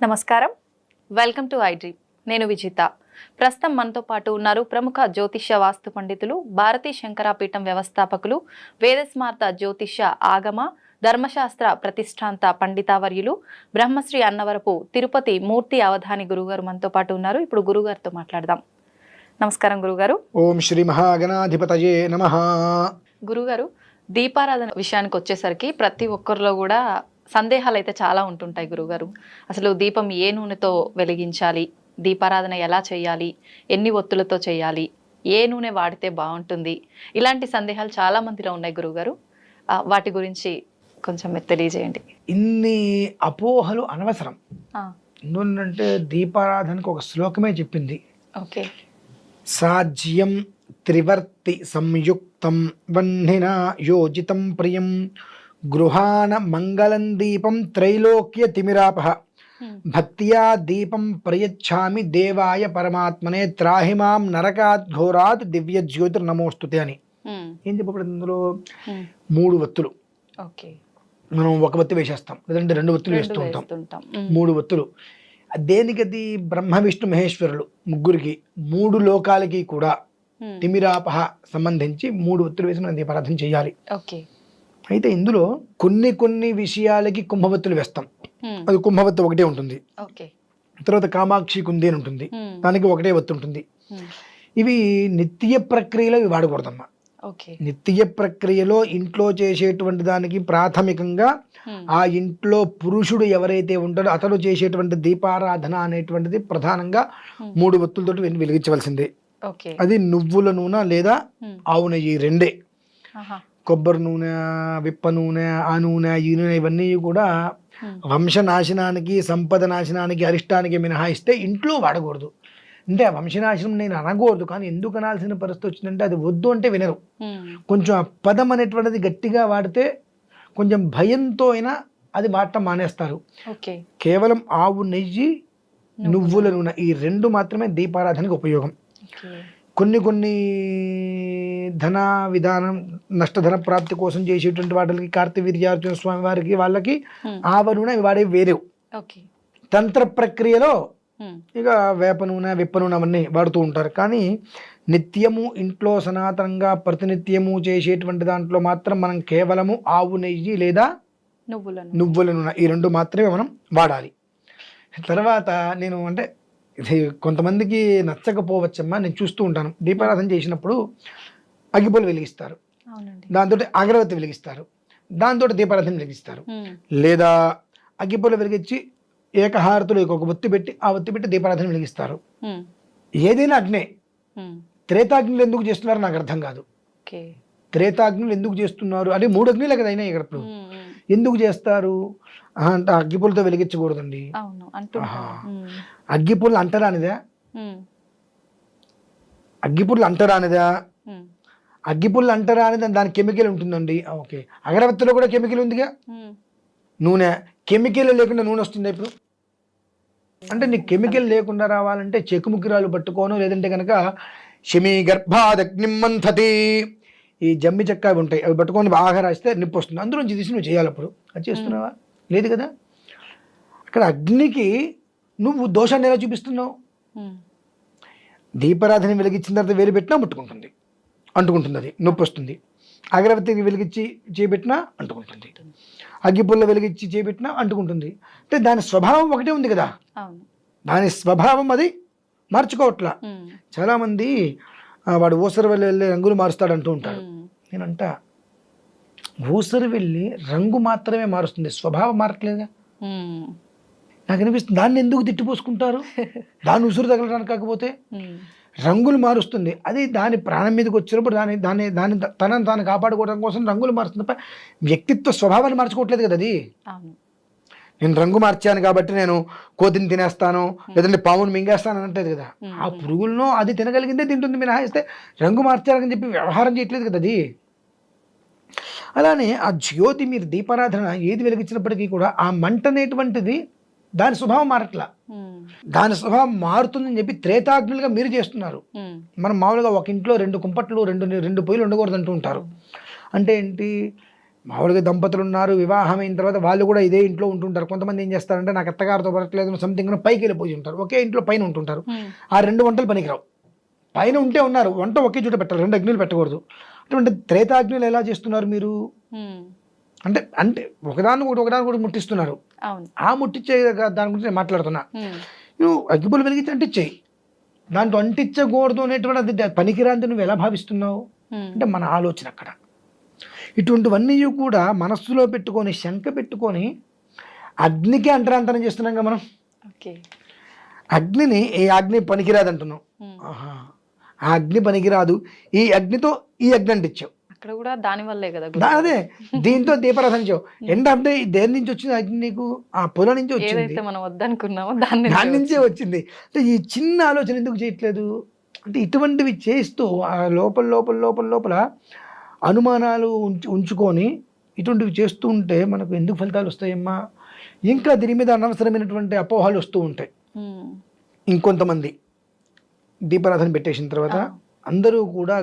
నమస్కారం. Welcome to iDream నేను విజిత. ప్రస్తుతం మనతో పాటు ఉన్నారు ప్రముఖ జ్యోతిష్య వాస్తు పండితులు భారతీ శంకరాపీఠం వ్యవస్థాపకులు వేదస్మార్త జ్యోతిష్య ఆగమ ధర్మశాస్త్ర ప్రతిష్టాంత పండితావర్యులు బ్రహ్మశ్రీ అన్నవరపు తిరుపతి మూర్తి అవధాని గురుగారు మనతో పాటు ఉన్నారు. ఇప్పుడు గురుగారితో మాట్లాడదాం. నమస్కారం గురుగారు. ఓం శ్రీ మహాగణాధిపతయే నమ. గురుగారు దీపారాధన విషయానికి వచ్చేసరికి ప్రతి ఒక్కరిలో కూడా సందేహాలు అయితే చాలా ఉంటుంటాయి గురుగారు. అసలు దీపం ఏ నూనెతో వెలిగించాలి? దీపారాధన ఎలా చేయాలి? ఎన్ని ఒత్తులతో చేయాలి? ఏ నూనె వాడితే బాగుంటుంది? ఇలాంటి సందేహాలు చాలా మందిలో ఉన్నాయి గురుగారు. వాటి గురించి కొంచెం తెలియజేయండి. ఇన్ని అపోహలు అనవసరం. ఆ, ఎందుకంటే దీపారాధనకు ఒక శ్లోకమే చెప్పింది. ఓకే. సాజ్యం త్రివర్తి సంయుక్తం వహ్నినా యోజితం ప్రియం గృహాన మంగళం దీపం త్రైలోక్య తిమిరాపహ హ్మ్. భక్త్యా దీపం ప్రయచ్ఛామి దేవాయ పరమాత్మనే త్రాహిమాం నరకాత్ ఘోరాత్ దివ్య జ్యోతిర్నమోస్తుతే అని హ్మ్. ఏం చెప్పబడింది హ్మ్. మూడు వత్తులు ఓకే మనం ఒక వత్తి వేసేస్తాం లేదంటే రెండు వత్తులు వేస్తూ ఉంటాం. మూడు వత్తులు దేనికది బ్రహ్మ విష్ణు మహేశ్వరులు ముగ్గురికి మూడు లోకాలకి కూడా. తిమిరాపహ సంబంధించి మూడు ఒత్తులు వేసి మనం దీపారాధన చేయాలి. అయితే ఇందులో కొన్ని కొన్ని విషయాలకి కుంభవత్తులు వేస్తాం. అది కుంభవత్తు ఒకటే ఉంటుంది. తర్వాత కామాక్షి కుంది అని ఉంటుంది. దానికి ఒకటే ఒత్తు ఉంటుంది. ఇవి నిత్య ప్రక్రియలో ఇవి వాడకూడదమ్మా. ఓకే. నిత్య ప్రక్రియలో ఇంట్లో చేసేటువంటి దానికి ప్రాథమికంగా. ఆ ఇంట్లో పురుషుడు ఎవరైతే ఉంటాడో అతడు చేసేటువంటి దీపారాధన అనేటువంటిది ప్రధానంగా. మూడు ఒత్తులతో వెలిగించవలసిందే. అది నువ్వుల నూనె లేదా. ఆవు నెయ్యి రెండే. కొబ్బరి నూనె విప్ప నూనె ఆ నూనె ఈ నూనె ఇవన్నీ కూడా. వంశనాశనానికి సంపద నాశనానికి అరిష్టానికి మినహాయిస్తే ఇంట్లో వాడకూడదు. అంటే వంశనాశనం నేను అనకూడదు. కానీ ఎందుకు అనాల్సిన పరిస్థితి వచ్చిందంటే అది వద్దు అంటే వినరు. కొంచెం ఆ పదం అనేటువంటిది గట్టిగా వాడితే కొంచెం భయంతో అయినా అది వాడటం మానేస్తారు. కేవలం ఆవు నెయ్యి నువ్వుల నూనె ఈ రెండు మాత్రమే దీపారాధనకు ఉపయోగం. కొన్ని కొన్ని ధన విధానం నష్టధన ప్రాప్తి కోసం చేసేటువంటి వాటికి కార్తీవీర్యార్జున స్వామి వారికి వాళ్ళకి. ఆవ నూనె వాడే వేరే తంత్ర ప్రక్రియలో. ఇక వేప నూనె విప్ప నూనె అవన్నీ వాడుతూ ఉంటారు. కానీ నిత్యము ఇంట్లో సనాతనంగా ప్రతినిత్యము చేసేటువంటి దాంట్లో మాత్రం మనం కేవలము ఆవు నెయ్యి లేదా నువ్వులను నువ్వుల నూనె. ఈ రెండు మాత్రమే మనం వాడాలి. తర్వాత నేను అంటే ఇది కొంతమందికి నచ్చకపోవచ్చమ్మా నేను చూస్తూ ఉంటాను. దీపారాధన చేసినప్పుడు అగ్గిపులు వెలిగిస్తారు. దాంతో అగరవత్తి వెలిగిస్తారు. దాంతో దీపారాధన వెలిగిస్తారు. లేదా అగ్గిపులు వెలిగించి ఏకహారతులు ఒక ఒత్తి పెట్టి ఆ ఒత్తి పెట్టి దీపారాధన వెలిగిస్తారు. ఏదైనా అగ్నే. త్రేతాగ్నులు ఎందుకు చేస్తున్నారో నాకు అర్థం కాదు. త్రేతాగ్నులు ఎందుకు చేస్తున్నారు? అంటే మూడు అగ్నిలే కదా అయినా ఇక్కడ ఇప్పుడు. ఎందుకు చేస్తారు? అంటే అగ్గిపులతో వెలిగించకూడదండి. అగ్గిపుల్ల అంటరానిదా. అగ్గిపుల్ల అంటరానిదా. అగ్గిపుల్ల అంటరానిది దాని కెమికల్ ఉంటుందండి. ఓకే. అగరబత్తిలో కూడా కెమికల్ ఉందిగా. నూనె. కెమికల్ లేకుండా నూనె వస్తుంది ఇప్పుడు? అంటే నీకు కెమికల్ లేకుండా రావాలంటే చెకుముకిరాలు పట్టుకోను లేదంటే కనుక శమీ గర్భాదగ్నిం మంథతి ఈ జమ్మి చెక్క అవి ఉంటాయి అవి పట్టుకొని బాగా రాస్తే నిప్పు వస్తుంది. అందులోంచి తీసి నువ్వు చేయాలి అప్పుడు. అది చేస్తున్నావా? లేదు కదా? అక్కడ అగ్నికి నువ్వు దోషాన్ని ఎలా చూపిస్తున్నావు. దీపారాధన వెలిగించిన తర్వాత వేలు పెట్టినా ముట్టుకుంటుంది. అంటుకుంటుంది అది. నొప్పి వస్తుంది. అగరబత్తికి వెలిగించి చేపెట్టినా అంటుకుంటుంది. అగ్గిపుల్ల వెలిగించి చేపెట్టినా అంటుకుంటుంది. అంటే దాని స్వభావం ఒకటే ఉంది కదా? దాని స్వభావం అది మార్చుకోవట్లా. చాలామంది వాడు ఊసరి వెళ్ళి వెళ్ళి రంగులు మారుస్తాడు అంటూ ఉంటాడు. నేనంట ఊసరి వెళ్ళి రంగు మాత్రమే మారుస్తుంది. స్వభావం మారట్లేదుగా. హ్మ్. నాకు అనిపిస్తుంది దాన్ని ఎందుకు తిట్టిపోసుకుంటారు దాన్ని ఉసురు తగలడానికి కాకపోతే. రంగులు మారుస్తుంది. అది దాని ప్రాణం మీదకి వచ్చినప్పుడు దాని దాన్ని దాన్ని తనని తాను కాపాడుకోవడం కోసం రంగులు మారుస్తుంది. వ్యక్తిత్వ స్వభావాన్ని మార్చుకోవట్లేదు కదా అది? నేను రంగు మార్చాను కాబట్టి నేను కోతిని తినేస్తాను లేదంటే పాముని మింగేస్తాను అనట్లేదు కదా. ఆ పురుగులను అది తినగలిగిందే తింటుంది మినహాయిస్తే రంగు మార్చాలని చెప్పి వ్యవహారం చేయట్లేదు కదా అది. అలానే ఆ జ్యోతి మీరు దీపారాధన ఏది వెలిగించినప్పటికీ కూడా ఆ మంట అనేటువంటిది దాని స్వభావం మారట్లా. దాని స్వభావం మారుతుందని చెప్పి త్రేతాగ్నులుగా మీరు చేస్తున్నారు. మనం మామూలుగా ఒక ఇంట్లో రెండు కుంపట్లు రెండు రెండు పొయ్యిలు ఉండకూడదు అంటూ ఉంటారు. అంటే ఏంటి? మామూలుగా దంపతులు ఉన్నారు వివాహం అయిన తర్వాత వాళ్ళు కూడా ఇదే ఇంట్లో ఉంటుంటారు. కొంతమంది ఏం చేస్తారంటే నాకు అత్తగారితో పడట్లేదు సంథింగ్ పైకి వెళ్ళిపోయి ఉంటారు. ఒకే ఇంట్లో పైన ఉంటుంటారు. ఆ రెండు వంటలు పనికిరావు. పైన ఉంటే ఉన్నారు. వంట ఒకే చోట పెట్టాలి. రెండు అగ్నిలు పెట్టకూడదు. అటువంటి త్రేతాగ్నులు ఎలా చేస్తున్నారు మీరు? అంటే అంటే ఒకదాన్ని ఒకటి ఒకదాన్ని కూడా ముట్టిస్తున్నారు. ఆ ముట్టించే దాని గురించి నేను మాట్లాడుతున్నా. నువ్వు అగ్గిపులు వెలిగించి అంటించేయి దాంట్లో అంటించకూడదు అనేటువంటి అది పనికిరాంది నువ్వు ఎలా భావిస్తున్నావు? అంటే మన ఆలోచన అక్కడ. ఇటువంటివన్నీ కూడా మనస్సులో పెట్టుకొని శంక పెట్టుకొని అగ్నికి అంటరాంతరం చేస్తున్నాం మనం. అగ్నిని ఈ అగ్ని పనికిరాదు అంటున్నాం. ఆ అగ్ని పనికిరాదు. ఈ అగ్నితో ఈ అగ్ని అంటించావు అక్కడ కూడా దాని వల్లే కదా. అదే. దీంతో దీపరాధన చేయవు ఎండ అంటే దేని నుంచి వచ్చింది అగ్ని నీకు? ఆ పొలం నుంచి వచ్చింది. మనం వద్దనుకున్నామో దాన్ని దాని నుంచే వచ్చింది. అంటే ఈ చిన్న ఆలోచన ఎందుకు చేయట్లేదు? అంటే ఇటువంటివి చేస్తూ ఆ లోపల లోపల లోపల లోపల అనుమానాలు ఉంచు ఉంచుకొని ఇటువంటివి చేస్తూ ఉంటే మనకు ఎందుకు ఫలితాలు వస్తాయమ్మా? ఇంకా దీని మీద అనవసరమైనటువంటి అపోహాలు వస్తూ ఉంటాయి. ఇంకొంతమంది దీపారాధన పెట్టేసిన తర్వాత. అందరూ కూడా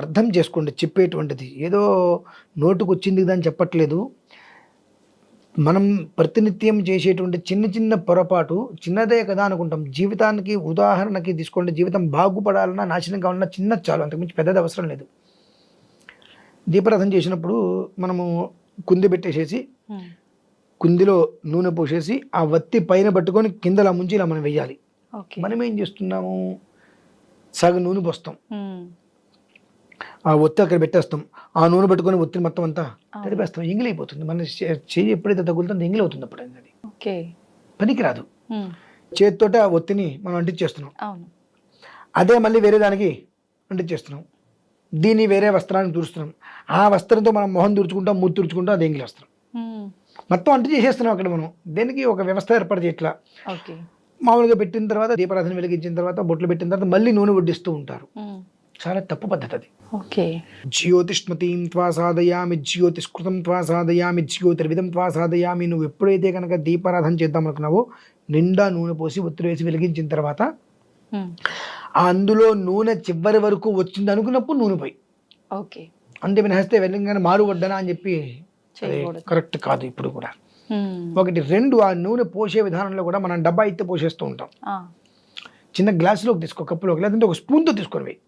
అర్థం చేసుకోండి చెప్పేటువంటిది. ఏదో నోటుకు వచ్చింది కదా అని చెప్పట్లేదు. మనం ప్రతినిత్యం చేసేటువంటి చిన్న చిన్న పొరపాటు చిన్నదే కదా అనుకుంటాం. జీవితానికి ఉదాహరణకి తీసుకోండి. జీవితం బాగుపడాలన్నా నాశనం కావాలన్నా చిన్న చాలు. అంతకుమించి పెద్దది అవసరం లేదు. దీపారాధన చేసినప్పుడు మనము కుంది పెట్టేసేసి కుందిలో నూనె పోసేసి ఆ వత్తి పైన పట్టుకొని కిందలా ముంచి ఇలా మనం వెయ్యాలి. ఓకే. మనం ఏం చేస్తున్నాము? సగం నూనె పోస్తాం. ఉమ్, ఆ ఒత్తి అక్కడ పెట్టేస్తాం. ఆ నూనె పట్టుకొని ఒత్తిని మొత్తం అంతా. తడిపేస్తాం. ఎంగిలైపోతుంది మన చే- చెయ్యి ఎప్పుడైతే తగులుతుందో ఎంగిలవుతుంది అప్పుడు అది. ఓకే. పనికిరాదు. ఉమ్, చేతితోటి ఆ ఒత్తిని మనం అంటించేస్తున్నాం. అదే మళ్ళీ వేరే దానికి అంటించేస్తున్నాం. దీన్ని వేరే వస్త్రానికి తుడుస్తున్నాం ఆ వస్త్రంతో మనం మొహం తుడుచుకుంటాం మూతి తుడుచుకుంటాం అది ఎంగిలి వస్త్రం. మొత్తం అంటు చేసేస్తున్నాం అక్కడ మనం. దేనికి ఒక వ్యవస్థ ఏర్పాటు చేయట్లా మామూలుగా పెట్టిన తర్వాత దీపారాధన వెలిగించిన తర్వాత బొట్లు పెట్టిన తర్వాత మళ్ళీ నూనె వడ్డిస్తూ ఉంటారు. చాలా తప్పు పద్ధతి అది. ఓకే. జ్యోతిష్మతీం త్వా సాధయామి జ్యోతిష్కృతం త్వా సాధయామి జ్యోతిర్విధం త్వా సాధయామి నువ్వు ఎప్పుడైతే కనుక దీపారాధన చేద్దాం అనుకున్నావో నిండా నూనె పోసి ఒత్తిడి వేసి వెలిగించిన తర్వాత అందులో నూనె చివరి వరకు వచ్చింది అనుకున్నప్పుడు నూనె పోయి. ఓకే. అంతే వినహస్తే వెళ్ళంగానే మారు వడ్డనా అని చెప్పి కరెక్ట్ కాదు ఇప్పుడు కూడా. ఒకటి రెండు ఆ నూనె పోసే విధానంలో కూడా మనం డబ్బా అయితే పోసేస్తూ ఉంటాం. చిన్న గ్లాసులోకి తీసుకో కప్పులోకి లేదంటే ఒక స్పూన్తో తీసుకొని పోయి.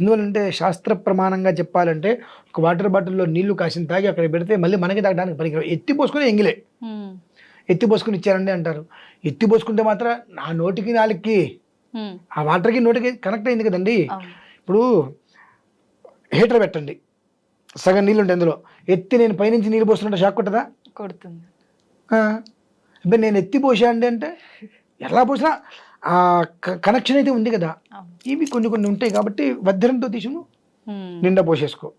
ఎందువల్లంటే శాస్త్ర ప్రమాణంగా చెప్పాలంటే ఒక వాటర్ బాటిల్లో నీళ్ళు కాసిన తాగి అక్కడ పెడితే మళ్ళీ మనకి తాగడానికి పనికి ఎత్తి పోసుకొని ఎంగిలే. ఎత్తి పోసుకొని ఇచ్చారండి అంటారు. ఎత్తి పోసుకుంటే మాత్రం నా నోటికి నాలుగుకి ఆ వాటర్కి నోటికి కనెక్ట్ అయింది కదండి. ఇప్పుడు హీటర్ పెట్టండి. సగం నీళ్ళు ఉంటాయి అందులో ఎత్తి నేను పైనుంచి నీళ్ళు పోస్తుంటే షాక్ కొట్టదా? కొడుతుంది. ఆ, అబ్బే నేను ఎత్తి పోసా అండి అంటే? ఎలా పోసినా ఆ కనెక్షన్ అయితే ఉంది కదా. ఇవి కొన్ని కొన్ని ఉంటాయి కాబట్టి వజ్రంతో తీసును. నిండా పోసేసుకో.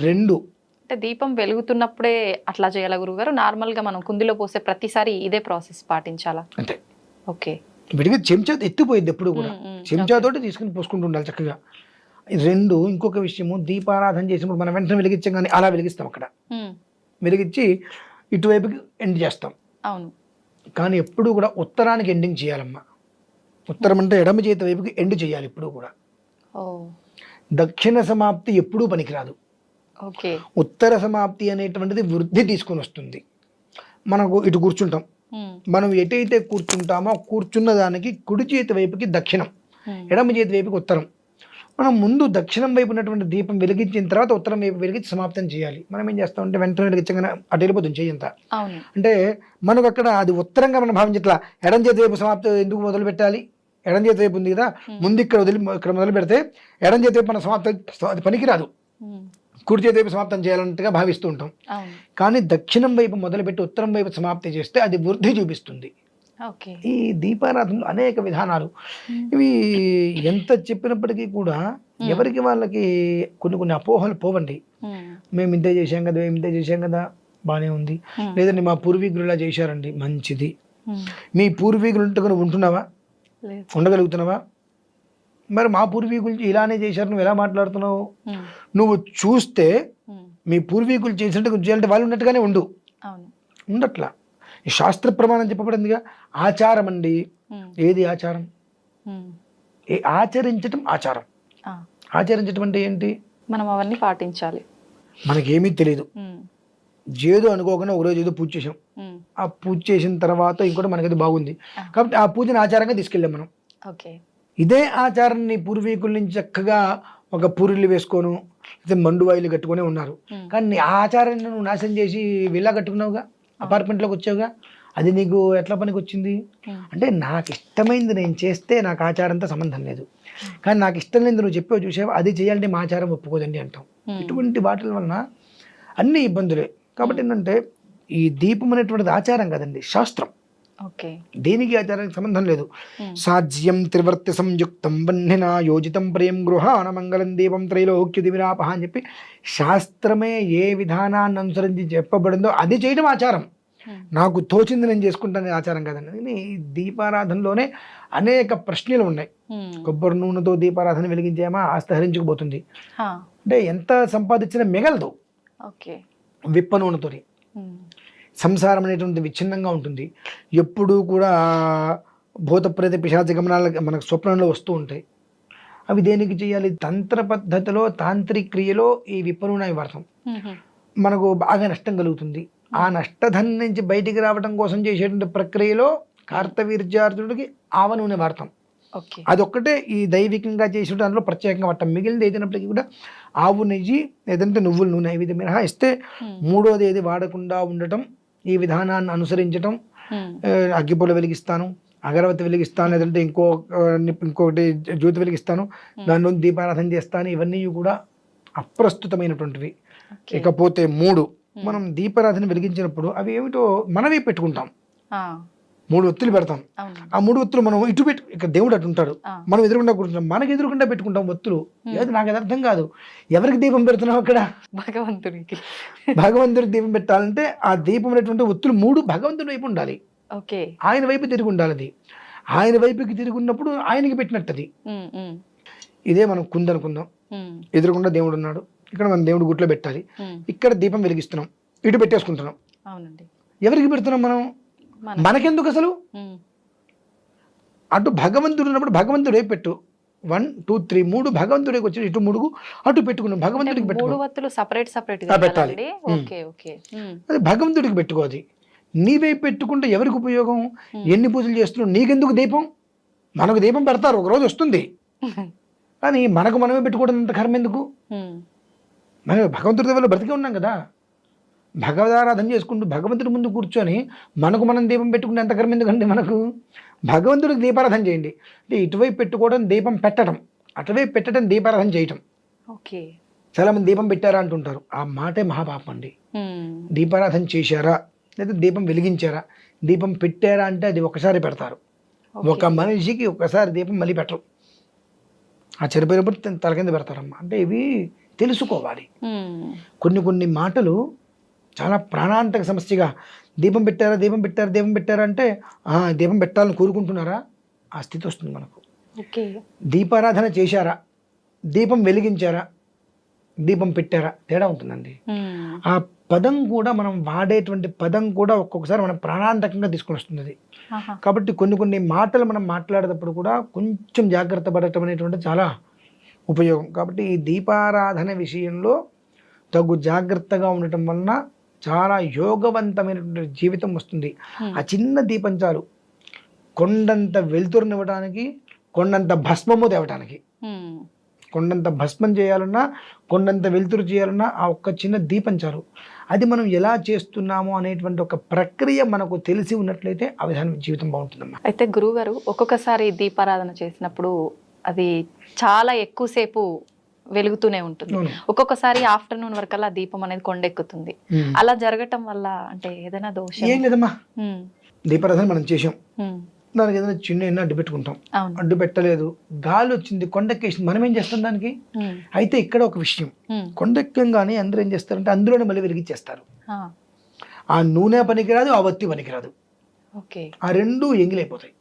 రెండు. అంటే దీపం వెలుగుతున్నప్పుడే అట్లా చేయాలా గురుగారు నార్మల్గా మనం కుందిలో పోసే ప్రతిసారి ఇదే ప్రాసెస్ పాటించాలా? అంతే. ఓకే. విడిగా చెంచా ఎత్తిపోయింది ఎప్పుడు కూడా. చెంచాతోటి తీసుకుని పోసుకుంటూ ఉండాలి చక్కగా. రెండు ఇంకొక విషయము దీపారాధన చేసినప్పుడు మనం వెంటనే వెలిగించాం కానీ అలా వెలిగిస్తాం అక్కడ. వెలిగించి ఇటువైపుకి ఎండ్ చేస్తాం. అవును. కానీ ఎప్పుడు కూడా ఉత్తరానికి ఎండింగ్ చేయాలమ్మా. ఉత్తరం అంటే ఎడమ చేతి వైపుకి ఎండ్ చేయాలి ఎప్పుడు కూడా. దక్షిణ సమాప్తి ఎప్పుడూ పనికిరాదు. ఉత్తర సమాప్తి అనేటువంటిది వృద్ధి తీసుకొని వస్తుంది. మనకు ఇటు కూర్చుంటాం. మనం ఎటైతే కూర్చుంటామో కూర్చున్న దానికి కుడి చేతి వైపుకి దక్షిణం ఎడమ చేతి వైపుకి ఉత్తరం. మనం ముందు దక్షిణం వైపు ఉన్నటువంటి దీపం వెలిగించిన తర్వాత ఉత్తరం వైపు వెలిగించి సమాప్తం చేయాలి. మనం ఏం చేస్తామంటే వెంటనే వెలిగించగానే అటు వెళ్ళిపోతుంది చెయ్యంతా అవును. అంటే మనకు అక్కడ అది ఉత్తరంగా మనం భావించట్లా. ఎడం చేతి వైపు సమాప్తి ఎందుకు మొదలు పెట్టాలి? ఎడం చేతి వైపు ఉంది కదా. ముందు ఇక్కడ వదిలి ఇక్కడ మొదలు పెడితే ఎడం చేతి వైపు మన సమాప్తం అది పనికిరాదు. కుడి చేతి వైపు సమాప్తం చేయాలన్నట్టుగా భావిస్తూ ఉంటాం. కానీ దక్షిణం వైపు మొదలుపెట్టి ఉత్తరం వైపు సమాప్తి చేస్తే అది వృద్ధి చూపిస్తుంది. ఓకే. ఈ దీపారాధనలు అనేక విధానాలు. ఇవి ఎంత చెప్పినప్పటికీ కూడా ఎవరికి వాళ్ళకి కొన్ని కొన్ని అపోహలు పోవండి. మేము ఇంతే చేశాం కదా మేము ఇంతే చేశాం కదా బాగానే ఉంది. లేదండి మా పూర్వీకులు ఇలా చేశారండి మంచిది. మీ పూర్వీకులు ఉంటే నువ్వు ఉంటున్నావా ఉండగలుగుతున్నావా? మరి మా పూర్వీకులు ఇలానే చేశారు నువ్వు ఎలా మాట్లాడుతున్నావు? నువ్వు చూస్తే మీ పూర్వీకులు చేసినట్టు చేయాలంటే వాళ్ళు ఉన్నట్టుగానే ఉండు. ఉండట్లా. ఈ శాస్త్ర ప్రమాణం చెప్పబడిందిగా ఆచారం అండి. ఏది ఆచారం? ఆచరించటం ఆచారం. ఆచరించటం అంటే ఏంటి? మనం అవన్నీ పాటించాలి. మనకేమీ తెలియదు చేదు అనుకోకుండా ఒకరోజు ఏదో పూజ చేసాం ఆ పూజ చేసిన తర్వాత ఇంకోటి మనకది బాగుంది. కాబట్టి ఆ పూజని ఆచారంగా తీసుకెళ్ళాం మనం. ఓకే. ఇదే ఆచారాన్ని పూర్వీకుల నుంచి చక్కగా ఒక పూరిళ్ళు వేసుకోను లేదా మండు వాయిలు కట్టుకొని ఉన్నారు. కానీ నీ ఆ ఆచారాన్ని నువ్వు నాశనం చేసి విల్లా కట్టుకున్నావుగా? అపార్ట్మెంట్లోకి వచ్చావుగా? అది నీకు ఎట్లా పనికి వచ్చింది అంటే నాకు ఇష్టమైంది నేను చేస్తే నాకు ఆచారంతో సంబంధం లేదు. కానీ నాకు ఇష్టం లేదు నువ్వు చెప్పావు చూసావు? అది చేయాలంటే మా ఆచారం ఒప్పుకోదండి అంటాం. ఇటువంటి వాటిల వలన అన్ని ఇబ్బందులే. కాబట్టి ఏంటంటే ఈ దీపం అనేటువంటిది ఆచారం కదండి శాస్త్రం. దేనికి ఆచారానికి సంబంధం లేదు. సాధ్యం త్రివర్తి సంయుక్తం వన్నిన యోజితం ప్రియం గృహాణ మంగళం దీపం త్రైలోక్య దివిరాపహ అని చెప్పి శాస్త్రమే ఏ విధానాన్ని అనుసరించి చెప్పబడిందో అది చేయడం ఆచారం. నాకు తోచింది నేను చేసుకుంటానే ఆచారం కదండి దీపారాధనలోనే అనేక ప్రశ్నలు ఉన్నాయి. కొబ్బరి నూనెతో దీపారాధన వెలిగించామా? ఆస్తి హరించుకుపోతుంది. అంటే ఎంత సంపాదించినా మిగలదు. ఓకే. విప్ప నూనెతోని. సంసారం అనేటువంటి విచ్ఛిన్నంగా ఉంటుంది. ఎప్పుడూ కూడా భూత ప్రేత పిశాచ గమనాలు మనకు స్వప్నంలో వస్తూ ఉంటాయి. అవి దేనికి చేయాలి? తంత్ర పద్ధతిలో తాంత్రిక క్రియలో ఈ ఉమ్, ఉమ్, మనకు బాగా నష్టం కలుగుతుంది. ఆ నష్టధనం నుంచి బయటికి రావడం కోసం చేసేటువంటి ప్రక్రియలో కార్తవీర్యార్జునుడికి ఆవ నూనె వాడతాం అదొక్కటే ఈ దైవికంగా చేసిన దాంట్లో ప్రత్యేకంగా వాడతాం మిగిలినది ఏదైనప్పటికీ కూడా ఆవు నెయ్యి లేదంటే నువ్వుల నూనె ఇవి మినహాయిస్తే ఉమ్, మూడోది ఏది వాడకుండా ఉండటం ఈ విధానాన్ని అనుసరించటం ఉమ్, ఆ, అగ్గిపుల్ల వెలిగిస్తాను అగరవత్తి వెలిగిస్తాను లేదంటే ఇంకో ఇంకొకటి జ్యోతి వెలిగిస్తాను దానిలో దీపారాధన చేస్తాను ఇవన్నీ కూడా అప్రస్తుతమైనటువంటివి. ఇకపోతే మూడు. మనం దీపారాధన వెలిగించినప్పుడు అవి ఏమిటో మనమే పెట్టుకుంటాం. మూడు ఒత్తులు పెడతాం. ఆ మూడు ఒత్తులు మనం ఇటు పెట్టు ఇక్కడ దేవుడు అటు ఉంటాడు. మనం ఎదురుకుండా కూర్చుంటాం. మనకి ఎదురుకుండా పెట్టుకుంటాం ఒత్తులు. లేదు నాకు అర్థం కాదు. ఎవరికి దీపం పెడుతున్నావు అక్కడ? భగవంతుడికి దీపం పెట్టాలంటే ఆ దీపం అనేటువంటి ఒత్తులు మూడు భగవంతుడి వైపు ఉండాలి. ఓకే. ఆయన వైపు తిరిగి ఉండాలి అది. ఆయన వైపుకి తిరిగి ఉన్నప్పుడు ఆయనకి పెట్టినట్టు అది ఉమ్, ఉమ్, ఇదే మనం కుందనుకుందాం ఎదురుకుండా దేవుడు ఉన్నాడు. ఇక్కడ మనం దేవుడు గుట్లో పెట్టాలి. ఇక్కడ దీపం వెలిగిస్తున్నాం. ఇటు పెట్టేసుకుంటున్నాం. ఎవరికి పెడుతున్నాం మన? మనకెందుకు అసలు? అటు భగవంతుడు ఉన్నప్పుడు భగవంతుడు పెట్టు? వన్ టూ త్రీ మూడు భగవంతుడికి వచ్చి ఇటు మూడుగు అటు పెట్టుకున్నాం భగవంతుడికి మూడు పెట్టుకో సపరేట్ సపరేట్ పెట్టాలి. అది భగవంతుడికి పెట్టుకో అది. నీ వైపు పెట్టుకుంటే ఎవరికి ఉపయోగం? ఎన్ని పూజలు చేస్తున్నావు? నీకెందుకు దీపం? మనకు దీపం పెడతారు ఒక రోజు వస్తుంది. కానీ మనకు మనమే పెట్టుకోవడం అంత కర్మ ఎందుకు? మనం భగవంతుడి వల్ల బ్రతికే ఉన్నాం కదా. భగవదారాధన చేసుకుంటూ భగవంతుడి ముందు కూర్చొని మనకు మనం దీపం పెట్టుకుంటే ఎంత కర్మ ఎందుకండి మనకు? భగవంతుడికి దీపారాధన చేయండి. అంటే ఇటువైపు పెట్టుకోవడం దీపం పెట్టడం అటువైపు పెట్టడం దీపారాధన చేయటం. ఓకే. చాలామంది దీపం పెట్టారా అంటుంటారు. ఆ మాటే మహాపాపం అండి. దీపారాధన చేశారా? లేదా దీపం వెలిగించారా? దీపం పెట్టారా అంటే అది ఒకసారి పెడతారు. ఒక మనిషికి ఒకసారి దీపం మళ్ళీ పెట్టరు. ఆ చనిపోయినప్పుడు తల కింద పెడతారమ్మా. అంటే ఇవి తెలుసుకోవాలి. కొన్ని కొన్ని మాటలు చాలా ప్రాణాంతక సమస్యగా. దీపం పెట్టారా దీపం పెట్టారా దీపం పెట్టారా అంటే "ఆ, దీపం పెట్టాలని కోరుకుంటున్నారా? ఆ స్థితి వస్తుంది మనకు. ఓకే. దీపారాధన చేశారా? దీపం వెలిగించారా? దీపం పెట్టారా? తేడా ఉంటుందండి. ఆ పదం కూడా మనం వాడేటువంటి పదం కూడా ఒక్కొక్కసారి మనం ప్రాణాంతకంగా తీసుకొని వస్తుంది కాబట్టి కొన్ని కొన్ని మాటలు మనం మాట్లాడేటప్పుడు కూడా కొంచెం జాగ్రత్త పడటం అనేటువంటి చాలా ఉపయోగం. కాబట్టి ఈ దీపారాధన విషయంలో తగు జాగ్రత్తగా ఉండటం వలన చాలా యోగవంతమైనటువంటి జీవితం వస్తుంది. ఆ చిన్న దీపం చాలు. కొండంత వెలుతురునివ్వడానికి కొండంత భస్మము తేవటానికి. కొండంత భస్మం చేయాలన్నా కొండంత వెలుతురు చేయాలన్నా ఆ ఒక్క చిన్న దీపం చాలు. అది మనం ఎలా చేస్తున్నాము అనేటువంటి ఒక ప్రక్రియ మనకు తెలిసి ఉన్నట్లయితే ఆ విధానం జీవితం బాగుంటుందమ్మా. అయితే గురువు గారు ఒక్కొక్కసారి దీపారాధన చేసినప్పుడు అది చాలా ఎక్కువసేపు వెలుగుతూనే ఉంటుంది. ఒక్కొక్కసారి ఆఫ్టర్నూన్ వరకల్లా దీపం అనేది కొండెక్కుతుంది. అలా జరగటం వల్ల అంటే ఏదైనా దోషం? ఏం లేదమ్మా. దీపారాధన మనం చేసాం దానికి ఏదైనా చిన్న ఎన్నో అడ్డు పెట్టుకుంటాం. అడ్డు పెట్టలేదు. గాలి వచ్చింది కొండెక్కేసింది. మనం ఏం చేస్తాం దానికి? అయితే ఇక్కడ ఒక విషయం. కొండెక్కంగానే అందరూ ఏం చేస్తారంటే అందులోనే మళ్ళీ వెలిగించేస్తారు. ఆ, నూనె పనికిరాదు ఆ వత్తి పనికిరాదు. ఓకే. ఆ రెండు ఎంగిలైపోతాయి.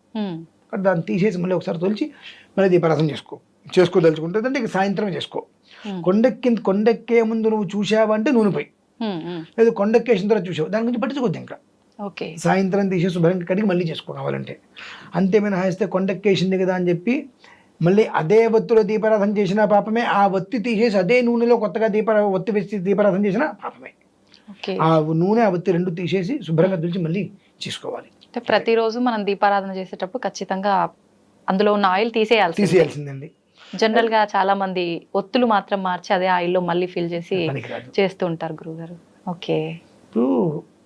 దాన్ని తీసేసి మళ్ళీ ఒకసారి తొలిచి మళ్ళీ దీపారాధన చేసుకో. చేసుకోదలుచుకుంటే అంటే ఇక సాయంత్రమే చేసుకో. ఉమ్, కొండెక్కి కొండెక్కే ముందు నువ్వు చూసావంటే నూనె పోయి. లేదు కొండెక్కేసిన తర్వాత చూసావు దాని గురించి పట్టించుకోద్దు ఇంకా. ఓకే. సాయంత్రం తీసేసి శుభ్రంగా కడిగి మళ్ళీ చేసుకో కావాలంటే. అంతేమైనా హాయిస్తే కొండెక్కేసింది కదా అని చెప్పి మళ్ళీ అదే ఒత్తిలో దీపారాధన చేసిన పాపమే ఆ ఒత్తి తీసేసి అదే నూనెలో కొత్తగా దీప ఒత్తి వేసి దీపారాధన చేసిన పాపమే. ఆ నూనె ఆ ఒత్తి రెండు తీసేసి శుభ్రంగా తుడిచి మళ్ళీ చేసుకోవాలి. అంటే ప్రతిరోజు మనం దీపారాధన చేసేటప్పుడు ఖచ్చితంగా అందులో ఉన్న ఆయిల్ తీసేయాల్సి తీసేయాల్సిందండి. జనరల్గా చాలా మంది ఒత్తులు మాత్రం మార్చి అదే ఆయిల్లో మళ్ళీ ఫిల్ చేసి చేస్తూ ఉంటారు గురుగారు. ఓకే. ఇప్పుడు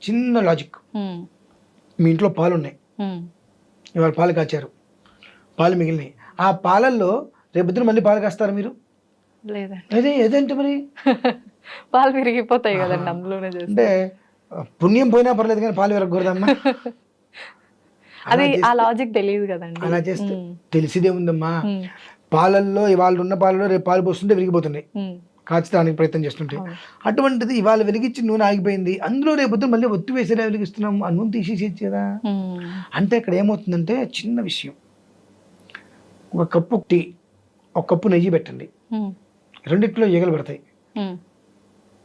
చిన్న లాజిక్ మీ ఇంట్లో పాలు ఉన్నాయి ఇవాళ పాలు కాచారు. పాలు మిగిలినాయి. ఆ పాలల్లో రేపొద్దున మళ్ళీ పాలు కాస్తారు మీరు? లేదండి. ఏదంటే మరి? పాలు విరిగిపోతాయి కదండి. అందులోనే అంటే పుణ్యం పోయినా పర్లేదు కానీ పాలు విరగకూడదమ్మా అది ఆ లాజిక్ తెలియదు కదండి. అలా చేస్తే తెలిసిదే ఉందమ్మా. పాలల్లో ఇవాళ ఉన్న పాలలో రేపు పాలు పోస్తుంటే విరిగిపోతున్నాయి. కాచడానికి ప్రయత్నం చేస్తుంటే. అటువంటిది ఇవాళ వెలిగించి నూనె ఆగిపోయింది. అందులో రేపొద్దు మళ్ళీ ఒత్తి వేసేలా వెలిగిస్తున్నాం. ఆ నూనె తీసేసేది అంటే ఇక్కడ ఏమవుతుందంటే చిన్న విషయం. ఒక కప్పు టీ ఒక కప్పు నెయ్యి పెట్టండి. రెండిట్లో ఈగలు పడతాయి.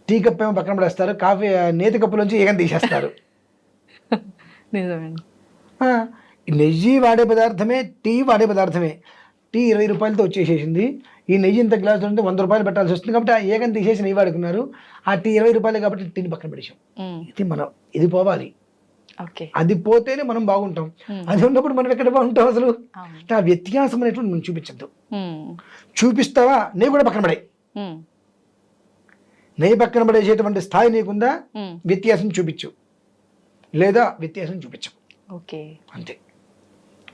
టీ కప్పు ఏమో పక్కన పడేస్తారు. కాఫీ నేతి కప్పులోంచి ఈగను తీసేస్తారు. ఈ నెయ్యి వాడే పదార్థమే టీ వాడే పదార్థమే. టీ ఇరవై రూపాయలతో వచ్చేసేసింది. ఈ నెయ్యి ఇంత గ్లాసు ఉంటే వంద రూపాయలు పెట్టాల్సి వస్తుంది కాబట్టి ఆ ఏగని తీసేసి నెయ్యి వాడుకున్నారు. ఆ టీ ఇరవై రూపాయలు కాబట్టి టీని పక్కన ఉమ్, ఇది మనం ఇది పోవాలి. అది పోతేనే మనం బాగుంటాం. అది ఉన్నప్పుడు మనం ఎక్కడ బాగుంటాం అసలు? ఆ వ్యత్యాసం అనేటువంటి మనం చూపించద్దు. చూపిస్తావా? నెయ్యి కూడా పక్కన పడే. నెయ్యి పక్కన పడేసేటువంటి స్థాయి నీకుందా? వ్యత్యాసం చూపించు. లేదా వ్యత్యాసం చూపించు. ఓకే. అంతే.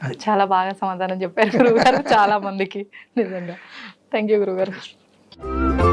చాలా బాగా సమాధానం చెప్పారు గురువుగారు చాలా మందికి. నిజంగా. థ్యాంక్ యూ గురువుగారు.